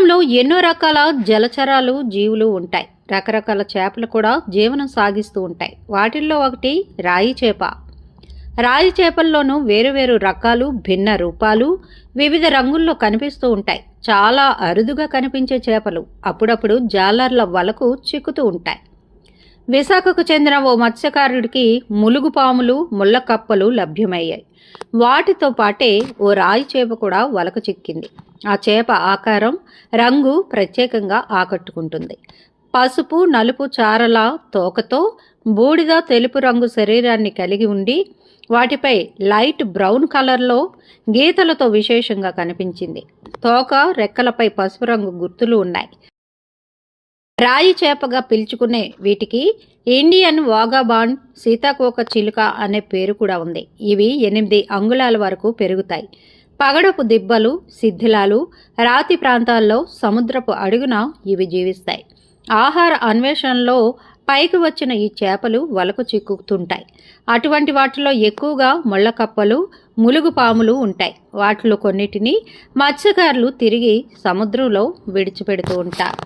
సముద్రంలో ఎన్నో రకాల జలచరాలు జీవులు ఉంటాయి. రకరకాల చేపలు కూడా జీవనం సాగిస్తూ ఉంటాయి. వాటిల్లో ఒకటి రాయి చేప. రాయి చేపల్లోనూ వేరువేరు రకాలు భిన్న రూపాలు వివిధ రంగుల్లో కనిపిస్తూ ఉంటాయి. చాలా అరుదుగా కనిపించే చేపలు అప్పుడప్పుడు జాలర్ల వలకు చిక్కుతూ ఉంటాయి. విశాఖకు చెందిన ఓ మత్స్యకారుడికి ములుగు పాములు ముళ్ళ కప్పలు లభ్యమయ్యాయి. వాటితో పాటే ఓ రాయి చేప కూడా వలకు చిక్కింది. ఆ చేప ఆకారం రంగు ప్రత్యేకంగా ఆకట్టుకుంటుంది. పసుపు నలుపు చారల తోకతో బూడిద తెలుపు రంగు శరీరాన్ని కలిగి ఉండి వాటిపై లైట్ బ్రౌన్ కలర్లో గీతలతో విశేషంగా కనిపించింది. తోక రెక్కలపై పసుపు రంగు గుర్తులు ఉన్నాయి. రాయి చేపగా పిలుచుకునే వీటికి ఇండియన్ వాగాబాండ్ సీతాకోక చిలుక అనే పేరు కూడా ఉంది. ఇవి ఎనిమిది అంగుళాల వరకు పెరుగుతాయి. పగడపు దిబ్బలు శిథిలాలు రాతి ప్రాంతాల్లో సముద్రపు అడుగున ఇవి జీవిస్తాయి. ఆహార అన్వేషణలో పైకి వచ్చిన ఈ చేపలు వలకు చిక్కుతుంటాయి. అటువంటి వాటిలో ఎక్కువగా ముళ్ళకప్పలు ములుగు పాములు ఉంటాయి. వాటిలో కొన్నిటిని మత్స్యకారులు తిరిగి సముద్రంలో విడిచిపెడుతూ ఉంటారు.